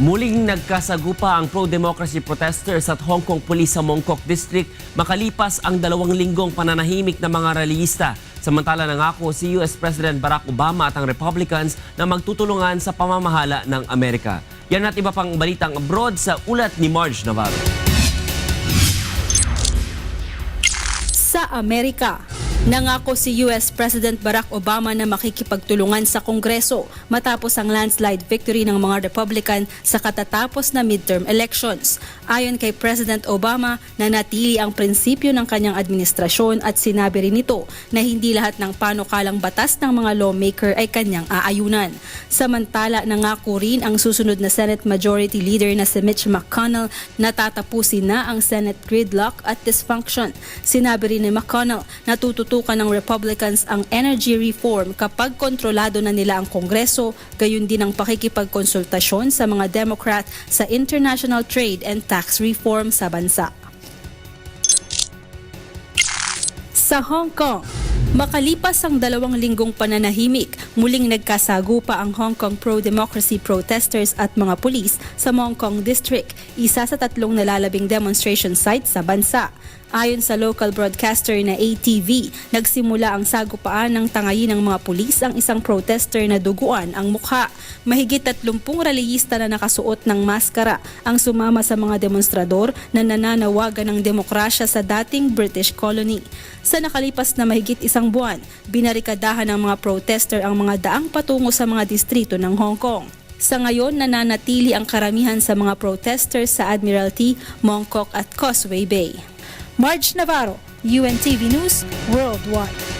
Muling nagkasagupa ang pro-democracy protesters at Hong Kong Police sa Mongkok District makalipas ang dalawang linggong pananahimik ng mga rallyista. Samantala nangako si US President Barack Obama at ang Republicans na magtutulungan sa pamamahala ng Amerika. Yan at iba pang balitang abroad sa ulat ni Marge Navarro. Sa Amerika, nangako si US President Barack Obama na makikipagtulungan sa Kongreso matapos ang landslide victory ng mga Republican sa katatapos na midterm elections. Ayon kay President Obama, nanatili ang prinsipyo ng kanyang administrasyon at sinabi rin ito na hindi lahat ng panukalang batas ng mga lawmaker ay kanyang aayunan. Samantala, nangako rin ang susunod na Senate Majority Leader na si Mitch McConnell na tatapusin na ang Senate gridlock at dysfunction. Sinabi rin ni McConnell na tututukan ng Republicans ang energy reform kapag kontrolado na nila ang Kongreso, gayon din ang pakikipagkonsultasyon sa mga Democrat sa international trade and tax reform sa bansa. Sa Hong Kong, makalipas ang dalawang linggong pananahimik, muling nagkasagupa ang Hong Kong pro-democracy protesters at mga pulis sa Mong Kong District, isa sa tatlong nalalabing demonstration site sa bansa. Ayon sa local broadcaster na ATV, nagsimula ang sagupaan ng tangayin ng mga pulis ang isang protester na duguan ang mukha. Mahigit 30 rallyista na nakasuot ng maskara ang sumama sa mga demonstrador na nananawagan ng demokrasya sa dating British colony. Sa nakalipas na mahigit isang buwan, binarikadahan ng mga protester ang mga daang patungo sa mga distrito ng Hong Kong. Sa ngayon, nananatili ang karamihan sa mga protesters sa Admiralty, Mongkok at Causeway Bay. Marge Navarro, UNTV News Worldwide.